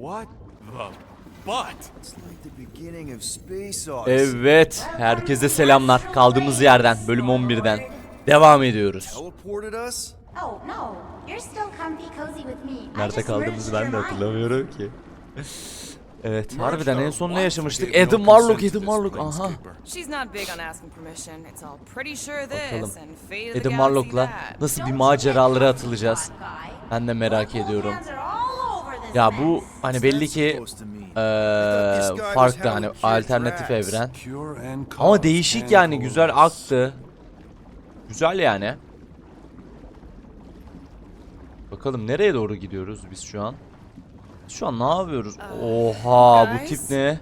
What the butt? It's like the beginning of Space Odyssey. Evet, herkese selamlar. Kaldığımız yerden, bölüm 11'den devam ediyoruz. Teleported us? Oh no, you're still comfy cozy with me. I Nerede kaldığımızı ben de hatırlamıyorum ki. Evet, harbiden en son ne yaşamıştık? Adam Warlock, Adam Warlock. Aha. Bakalım. Adam Warlock'la nasıl bir maceralara atılacağız? Ben de merak ediyorum. Ya bu hani belli ki eee farklı hani alternatif evren. Ama değişik yani güzel aktı. Güzel yani. Bakalım nereye doğru gidiyoruz biz şu an? Şu an ne yapıyoruz? Oha bu tip ne?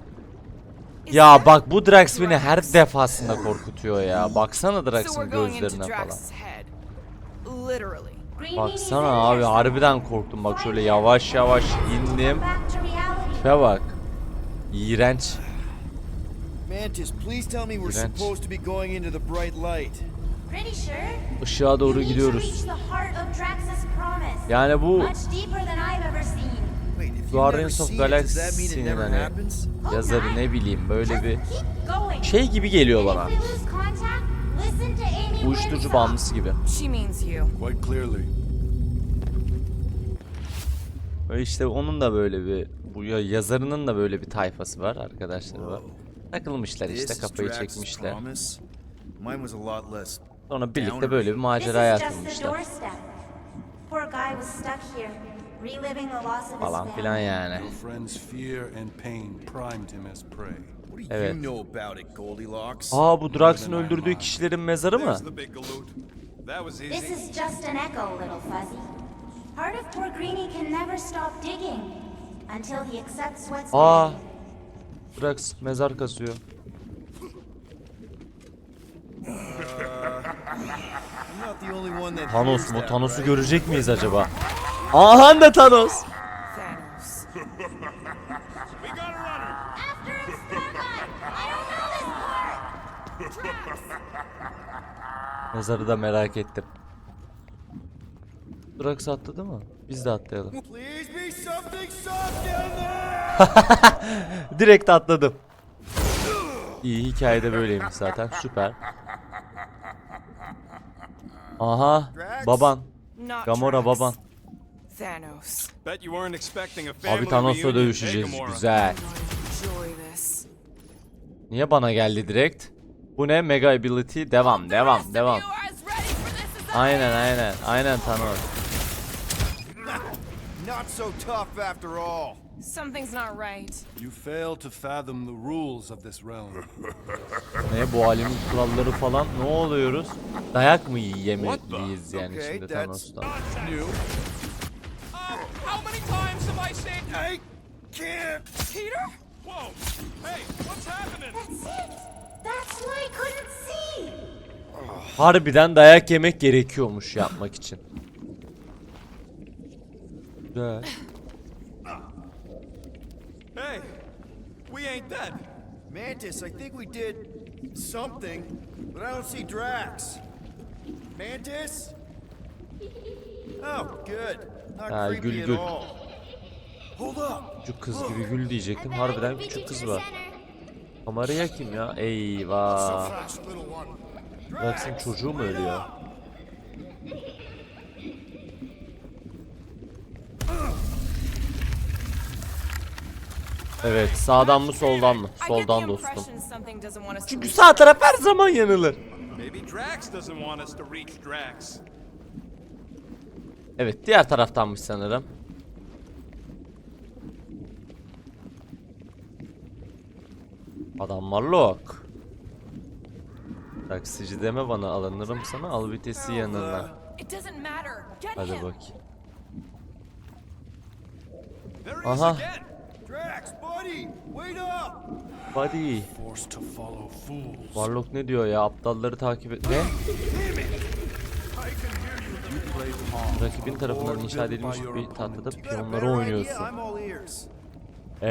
Ya bak bu Drax beni her defasında korkutuyor ya. Baksana Drax'ın gözlerine falan. Baksana abi harbiden korktum. Bak şöyle yavaş yavaş indim. Tipe bak. İğrenç. Mantis, please tell me we're supposed to be going into the bright light. Pretty sure. Işığa doğru gidiyoruz. Yani bu Guardians of Galaxy'nin hani yazarı ne bileyim böyle bir şey gibi geliyor bana. Uyuşturucu bağımlısı gibi. She means you. Quite clearly. Ve işte onun da böyle bir bu ya- yazarının da böyle bir tayfası var, arkadaşları var. Takılmışlar işte kafayı çekmişler. Mine was a lot less. Sonra birlikte böyle bir maceraya atılmışlar. Falan filan yani. Your friend's fear and pain primed him as prey. Evet. Aa bu Drax'ın öldürdüğü kişilerin mezarı mı? This is just an echo, little fuzzy. Part of poor Greenie can never stop digging until he accepts what's Aa. Drax mezar kasıyor. Thanos mu? Thanos'u görecek miyiz acaba? Aha da Thanos. Mezarı da merak ettim. Drax atladı mı? Biz de atlayalım. Direkt atladım. İyi hikayede böyleymiş zaten. Süper. Aha baban. Gamora baban. Thanos. Abi Thanos'la dövüşeceğiz. Güzel. Niye bana geldi direkt? Bu ne? Mega ability. Devam, devam, devam. Aynen, aynen. Aynen Thanos. Not so tough after all. Something's not right. You fail to fathom the rules of this realm. Ne bu alemin kuralları falan? Ne oluyoruz? Dayak mı yemeliyiz yani Okay, şimdi Thanos'tan? new. How many times have I said, I can't. Peter? Whoa! Hey, what's happening? That's it! That's Harbiden dayak yemek gerekiyormuş yapmak için. Güzel. Hey, we ain't dead. Mantis, I think we did something, but I don't see Drax. Mantis? Oh, good. Not Ha, creepy gül at gül. all. Hold up. Küçük kız gibi gül diyecektim. Harbiden küçük kız var. Kameraya kim ya? Eyvah. Drax'ın çocuğu mu ölüyor? Evet, sağdan mı soldan mı? Soldan dostum. Çünkü sağ taraf her zaman yanılır. Evet, diğer taraftanmış sanırım. Adam Warlock. Taksici deme bana alınırım sana al vitesi yanına. Hadi bakayım. Aha. buddy. Warlock ne diyor ya? Aptalları takip et. Ne? Rakibin tarafından inşa edilmiş bir tahtada piyonları oynuyorsun. I'm all ears. Ee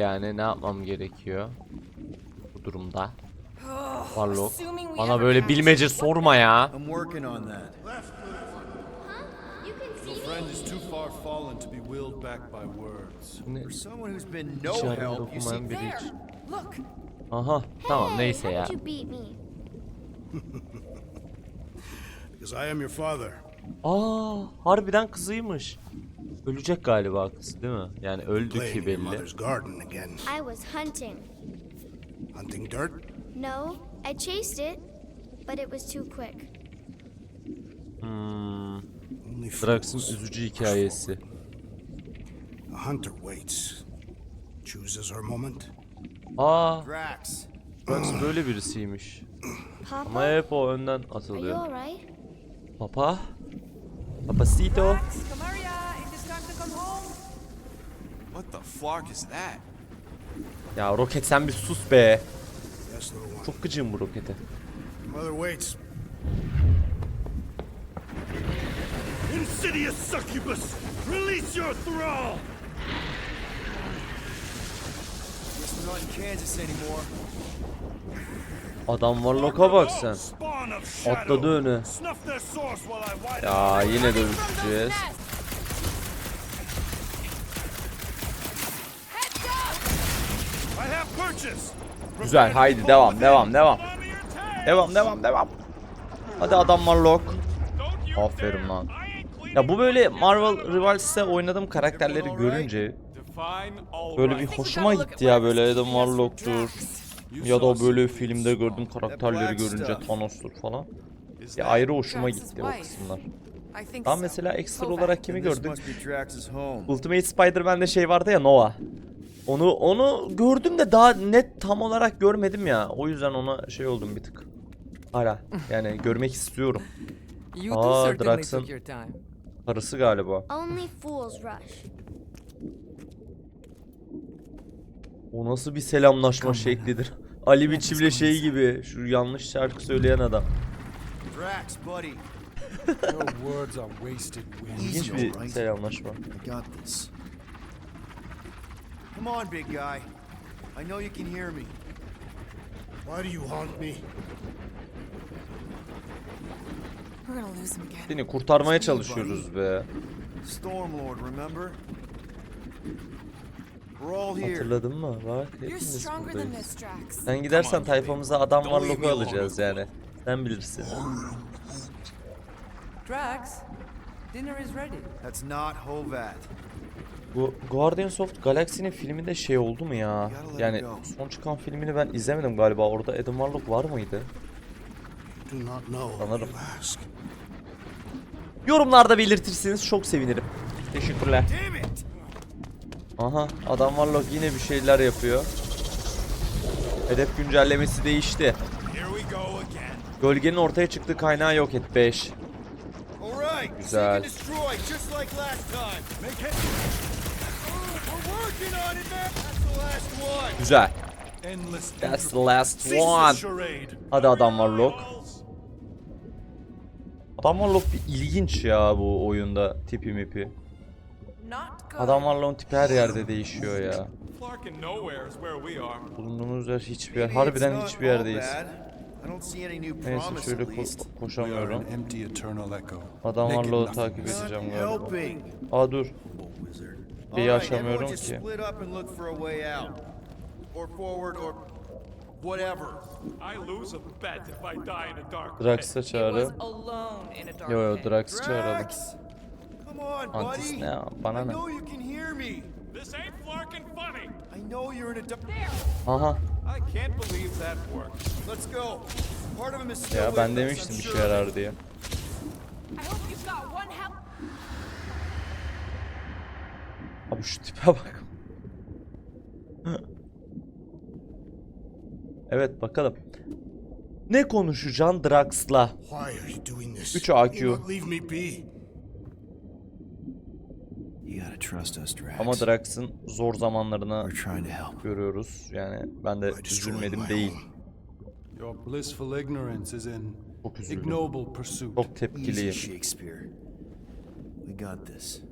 yani ne yapmam gerekiyor bu durumda? We Bana böyle bilmece sorma ya. I'm working on that. You can Your friend is too far fallen to be willed back by words. For someone who's been no Hiç yardıma help, you see, dokunmayan biri There. hiç. Look. Aha tamam Hey, neyse ya. did you beat me? Because I am your father. Aa harbiden kızıymış. Ölecek galiba kız değil mi? Yani öldü ki belli. Hunting dirt? No, I chased it, but it was too quick. Hmm, Drax'ın üzücü hikayesi. A hunter waits. Chooses her moment. Aa Drax. Drax böyle birisiymiş. Ama Papa, hep o önden are you atılıyor. alright? Papa? Papacito? Drax, come here. It is time to come home. What the flark is that? Ya Roket sen bir sus be. Çok gıcığım bu Roket'e. Mother waits. Insidious succubus! Release your thrall! Guess we're not in Kansas anymore. Adam var loka bak sen. Atladı wipe Ya yine dövüşeceğiz. I have purchase! Güzel haydi devam devam devam. Devam devam devam. Hadi adam var you Aferin lan. Ya bu böyle Marvel Rivals'te oynadığım karakterleri görünce böyle bir hoşuma gitti ya böyle Adam Warlock'tur ya da böyle filmde gördüğüm karakterleri görünce Thanos'tur falan. Ya ayrı hoşuma gitti o kısımlar. Daha mesela ekstra olarak kimi gördük? Ultimate Spider-Man'de şey vardı ya Nova. Onu onu gördüm de daha net tam olarak görmedim ya. O yüzden ona şey oldum bir tık. Hala yani görmek istiyorum. Aa, Drax'ın-. Karısı galiba. O nasıl bir selamlaşma şeklidir? Ali Biçim'le şey gibi. Şu yanlış şarkı söyleyen adam. Drax, buddy. Your words are wasted wind. İlginç bir selamlaşma. Come on, big guy. I know you can hear me. Why do you haunt me? We're gonna lose him again. Seni kurtarmaya çalışıyoruz be. Stormlord, remember? We're all here. Hatırladın mı? Bak You're hepimiz stronger than buradayız. this, Drax. Sen gidersen tayfamıza adam var alone. alacağız yani. Sen bilirsin. Drax, dinner is ready. That's not Hovat. Bu Guardians of the Galaxy'nin filminde şey oldu mu ya? Yani son çıkan filmini ben izlemedim galiba. Orada Adam Warlock var mıydı? Do not know. Sanırım. Yorumlarda belirtirseniz çok sevinirim. Teşekkürler. Aha adam Warlock yine bir şeyler yapıyor. Hedef güncellemesi değişti. Gölgenin ortaya çıktığı kaynağı yok et 5. All right, Güzel. Güzel. That's the last one. Hadi adam Warlock. Adam Warlock bir ilginç ya bu oyunda tipi mipi. Adam Warlock'un tipi her yerde değişiyor ya. Bulunduğumuz yer hiçbir yer. Harbiden hiçbir yerdeyiz. Neyse şöyle ko- koşamıyorum. Adam nothing. takip edeceğim galiba. Aa dur. Alright, aşamıyorum ki. Drax'a dark Yo yo. Drax'ı çağıralım. Antis ne ya? Bana ne? know you can hear me. This ain't Flarkin funny. I know you're in a dark... Aha. I can't believe that worked. Let's go. Part of him is still Ya ben demiştim I'm işe sure. yarar diye. I hope you've got one help. Abi şu tipe bak. evet bakalım. Ne konuşacaksın Drax'la? Why are you doing this? Üç AQ. Ama Drax'ın zor zamanlarını görüyoruz. Yani ben de üzülmedim değil. home. Your blissful ignorance is in Çok üzüldüm. ignoble pursuit. Çok Easy, tepkiliyim. Shakespeare. We got this.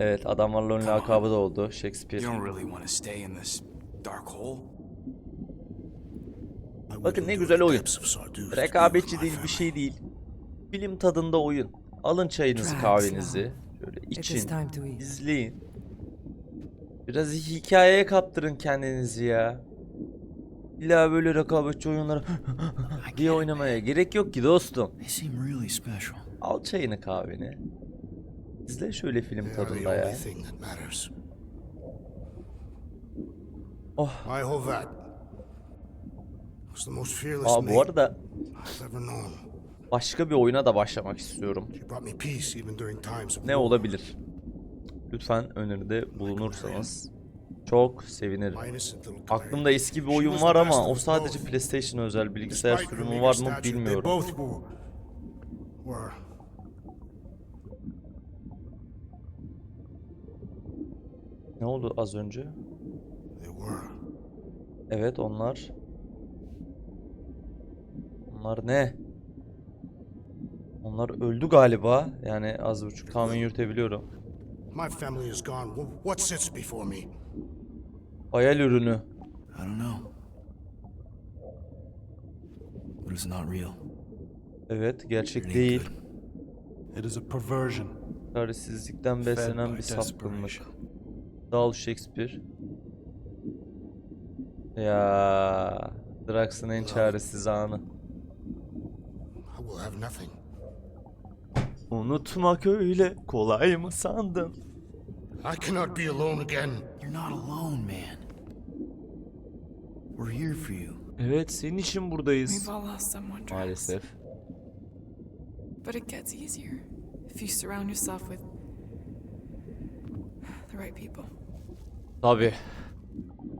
Evet adamlarla lakabı da oldu Shakespeare. You don't really want to stay in this dark hole. I Bakın ne güzel oyun. Rekabetçi değil bir şey değil. Film tadında oyun. Alın çayınızı kahvenizi. Şöyle için. izleyin. Biraz hikayeye kaptırın kendinizi ya. İlla böyle rekabetçi oyunları diye oynamaya gerek yok ki dostum. Al çayını kahveni. İzle şöyle film tadında ya. that. Oh. My Hovat was the most fearless Aa bu arada başka bir oyuna da başlamak istiyorum. Ne olabilir? Lütfen öneride bulunursanız çok sevinirim. Aklımda eski bir oyun var ama o sadece. PlayStation özel bilgisayar sürümü var mı bilmiyorum. Ne oldu az önce? Evet onlar. Onlar ne? Onlar öldü galiba. Yani az buçuk tahmin yürütebiliyorum. My family is gone. Wh- What sits before me? Hayal ürünü. I don't know. But it's not real. Evet gerçek değil. It is a perversion Çaresizlikten beslenen bir sapkınlık. Dal Shakespeare. Ya Drax'ın en çaresiz anı. I will have nothing. Unutmak öyle kolay mı sandın? I cannot be alone again. You're not alone, man. We're here for you. Evet senin için buradayız. We've all lost someone, Drax. Maalesef. But it gets easier if you surround yourself with the right people. Tabi.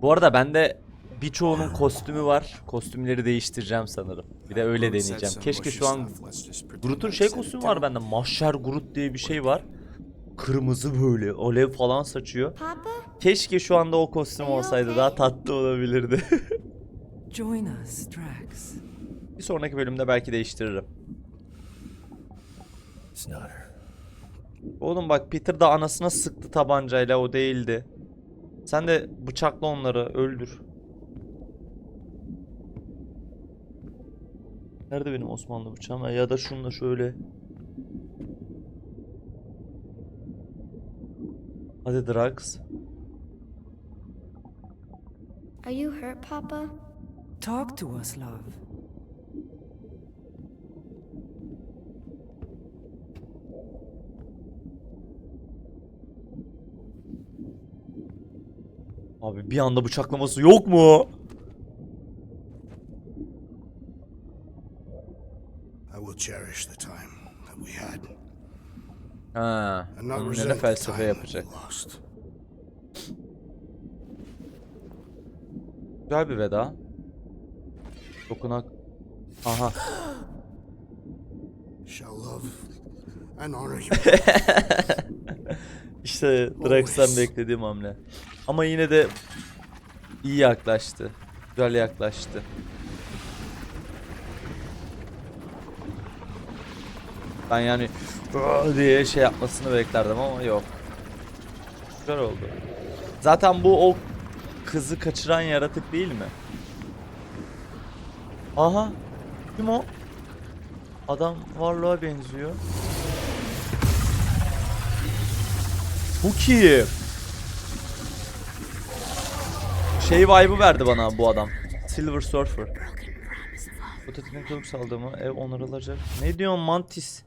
Bu arada bende birçoğunun kostümü var. Kostümleri değiştireceğim sanırım. Bir de öyle deneyeceğim. Keşke şu an Groot'un şey kostümü var bende. Mahşer Groot diye bir şey var. Kırmızı böyle alev falan saçıyor. Keşke şu anda o kostüm olsaydı daha tatlı olabilirdi. Join us, Drax. bir sonraki bölümde belki değiştiririm. Oğlum bak Peter da anasına sıktı tabancayla o değildi. Sen de bıçakla onları öldür. Nerede benim Osmanlı bıçağım? Ya da şununla şöyle. Hadi Drax. Are you hurt, Papa? Talk to us, love. Abi bir anda bıçaklaması yok mu? I will cherish the time that we had. Ha. The felsefe yapacak. Güzel bir veda. Dokunak. Aha. Shall love and honor you. İşte Drax'tan beklediğim hamle. Ama yine de iyi yaklaştı. Güzel yaklaştı. Ben yani diye şey yapmasını beklerdim ama yok. Güzel oldu. Zaten bu o kızı kaçıran yaratık değil mi? Aha. Kim o? Adam varlığa benziyor. Bu kim? Şey vibe'ı verdi bana bu adam. Silver Surfer. Bu tetikten kılık saldırımı ev onarılacak. Ne diyorsun Mantis?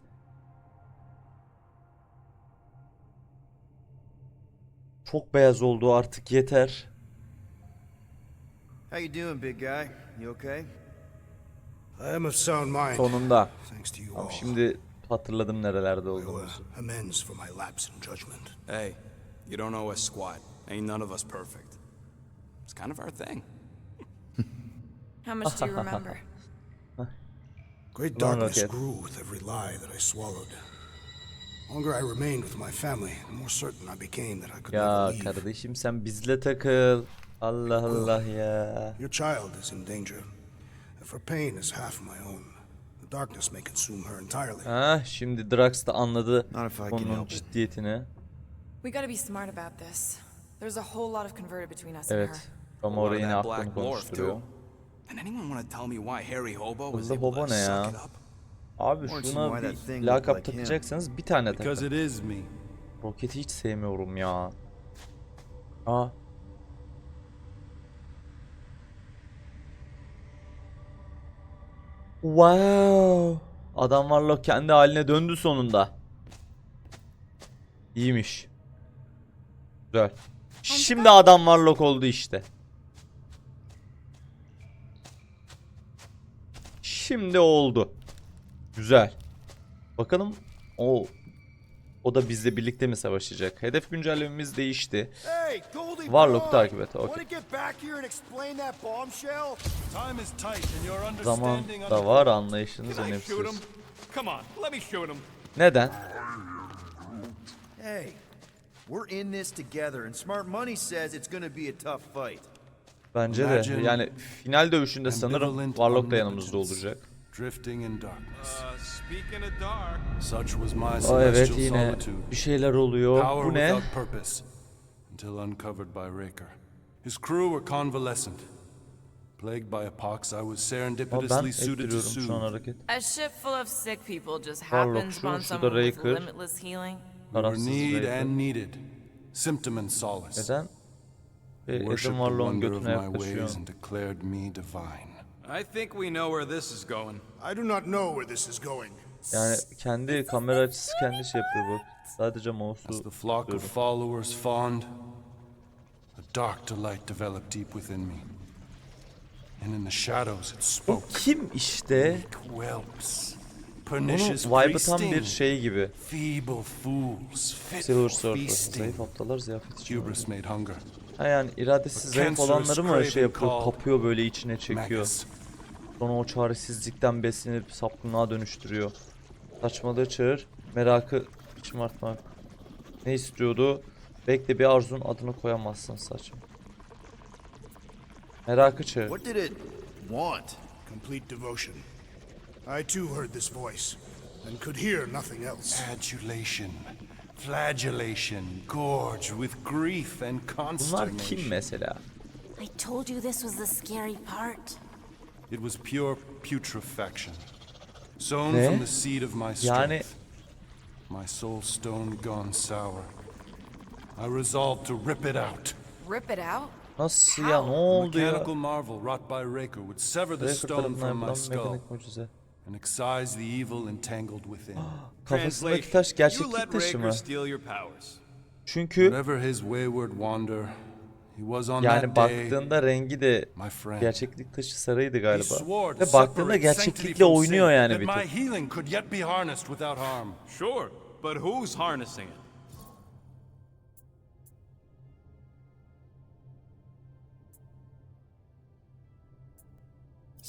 Çok beyaz oldu artık yeter. How you doing, big guy? You okay? I am of sound mind. Sonunda. Thanks to you all. şimdi hatırladım nerelerde olduğumuzu. amends for my lapse in judgment. Hey, you don't owe us squat. Ain't none of us perfect. It's kind of our thing. How much do you remember? Great darkness grew with every lie that I swallowed. The longer I remained with my family, the more certain I became that I could Ya never leave. kardeşim sen bizle takıl. Allah Allah ya. Your child is in danger. If her pain is half my own, the darkness may consume her entirely. Ha şimdi Drax da anladı Not if I can konunun help it. ciddiyetini. We gotta be smart about this. There's a whole lot of converted between us and her. Evet. Ama Or orada yine that aklını black dwarf konuşturuyor. too. And anyone want to tell me why Harry Hobo was Kızda able hobo to ne ya? suck it up? Abi şuna bir lakap looked like him. takacaksanız bir tane Because takın. it is me. Roketi hiç sevmiyorum ya. Aa. Wow. Adam Warlock kendi haline döndü sonunda. İyiymiş. Güzel. Şimdi adam Warlock oldu işte. Şimdi oldu. Güzel. Bakalım o o da bizle birlikte mi savaşacak? Hedef güncellememiz değişti. Hey, Warlock takip et, your Zaman da var, anlayışınız önemsiz. Neden? Hey, we're in this together, and Smart Money says it's gonna be a tough fight. Bence de yani final dövüşünde sanırım Warlock da yanımızda olacak. Drifting in darkness. Uh, speaking of dark, Such was my Aa evet yine bir şeyler oluyor. Bu ne? Until uncovered by Raker. His crew were convalescent. Plagued by a pox, I was serendipitously suited to ettiriyorum şu an soothe. A ship full of sick people just happens upon someone with limitless healing. Tarafsız need and needed. Symptom and solace. Neden? Worshipped the Warlock'un wonder of götüne my yaklaşıyor. ways and declared me divine. I think we know where this is going. I do not know where this is going. Yani kendi kamera açısı kendi şey yapıyor bak. Sadece As mouse'u the flock of followers fawned, a dark delight developed deep within me. And in the shadows it O spoke. kim işte? Whelps. Bunun Pernicious vibe'ı tam bir feasting. şey gibi. Feeble fools, fit Silver Surfer. feasting. Zayıf aptallar ziyafet için. Hubris made hunger. Ha yani iradesi A zayıf olanları mı şey yapıyor, kapıyor böyle içine çekiyor. Sonra o çaresizlikten beslenip sapkınlığa dönüştürüyor. Saçmalığı çağır, merakı şımartmak. Ne istiyordu? Bekle bir arzunun adını koyamazsın saçma. Merakı çağır. What did it want? Complete devotion. I too heard this voice, and could hear nothing else. Adulation, flagellation, gorged with grief and Bunlar kim consternation. mesela? I told you this was the scary part. It was pure putrefaction, sown Ne? from the seed of my Yani strength. My soul stone gone sour. I resolved to rip it out. Rip it out? nasıl ya ne oldu ya? mechanical marvel wrought by Raker would sever the stone from my yapılan skull mekanik mucize. And excise the evil entangled within. Kafasındaki taş you gerçeklik let taşı mı? steal your powers. Çünkü Whatever his wayward wander, he was on yani that day baktığında rengi de my friend. gerçeklik taşı sarıydı galiba. Ve baktığında gerçeklikle oynuyor yani bir my tık. healing could yet be harnessed without harm. Sure, but who's harnessing it?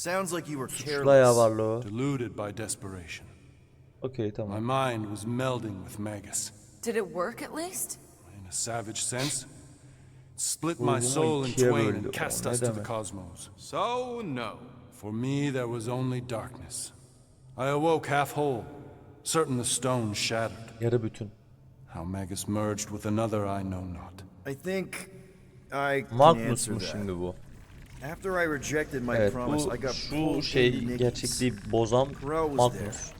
Sounds like you were Suçlu careless. varlığı. Deluded by desperation. Okey My tamam. mind was melding with Magus. Did it work at least? In a savage sense, it split Ruhumu my soul in ikiye twain böldü. and cast ne us to the demek? cosmos. So, no. For me, there was only darkness. I awoke half whole, certain the stone shattered. Yarı bütün. How Magus merged with another, I know not. I think I can Magnus answer mu that. şimdi bu? Evet promise, I bu got şu pulled into şey gerçekliği bozan Crow was there. Magnus.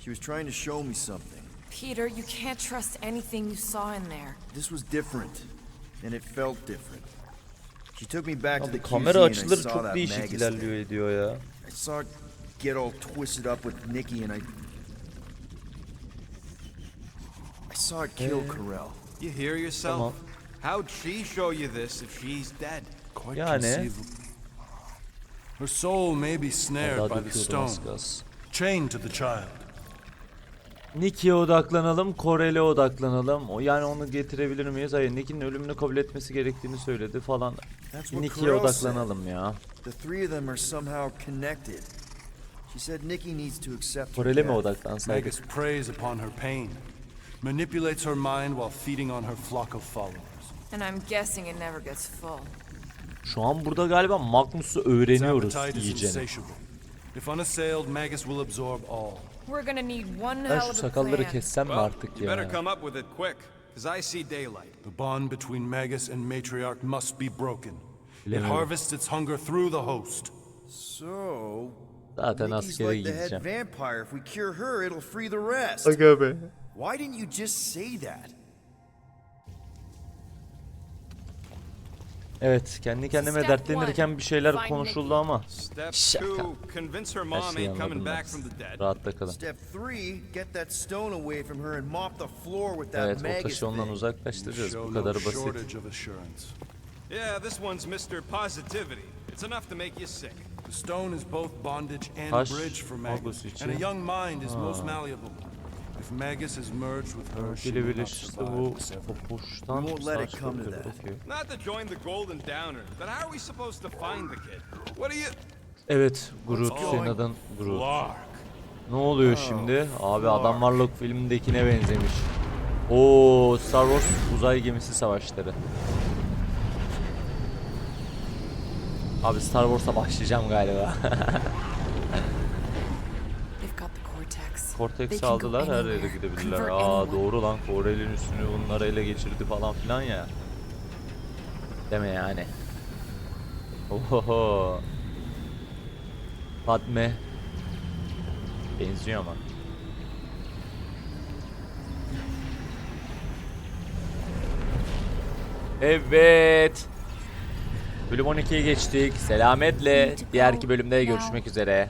She was trying to show me something. Peter, you can't trust anything you saw in there. This was different, and it felt different. She took me back to the kamera and I açıları çok değişik ilerliyor thing. ediyor ya. I saw it get all twisted up with Nikki, and I... I saw it kill Carell. You hear yourself? Tamam. How'd she show you this if she's dead? Quite Yani- conceivable. Her soul may be snared by the stone, chained to the child. Nicky'ye odaklanalım, Korel'e odaklanalım. O yani onu getirebilir miyiz? Hayır, Nicky'nin ölümünü kabul etmesi gerektiğini söyledi falan. Nicky'ye odaklanalım ya. The three of them are somehow connected. She said Nikki needs to accept her Korel'e mi odaklansaydık? Magus preys upon her pain, manipulates her mind while feeding on her flock of followers. And I'm guessing it never gets full. Şu an burada galiba Magnus'u öğreniyoruz iyicene. insatiable. If unassailed, Magus will absorb all. We're gonna need one Ben şu sakalları kessem mi artık ya? come up with it quick, because I see daylight. The bond between Magus and Matriarch must be broken. It harvests its hunger through the host. So, Zaten askere gideceğim. Aga be. Why didn't you just say that? Evet kendi kendime Step dertlenirken one, bir şeyler find konuşuldu ama Step Şaka. her şeyi anladım coming ben. back from the dead. Rahatta kalın. Step three, get that stone away from her and mop the floor with that Evet o taşı ondan uzaklaştıracağız. Bu kadar basit. Yeah, this one's Mr. Positivity. It's enough to make you sick. The stone is both bondage and Taş, bridge for için. and a young mind is most malleable. If Magus is merged with her, she will not birleşirse survive bu won't let it savaş come to that. Okey. Not to join the Golden Downer, but how are we supposed to find the kid? What are you... Evet Groot senin adın Groot. Ne oluyor şimdi? Abi adam Warlock filmindekine benzemiş. Oo Star Wars uzay gemisi savaşları. Abi Star Wars'a başlayacağım galiba. cortex. Aldılar her yere gidebilirler. Aa doğru lan Koreli'nin üstünü bunlara ele geçirdi falan filan ya. Deme yani. Oho. Padme. Benziyor ama. Evet. Bölüm 12'ye geçtik. Selametle. Diğerki bölümde görüşmek üzere.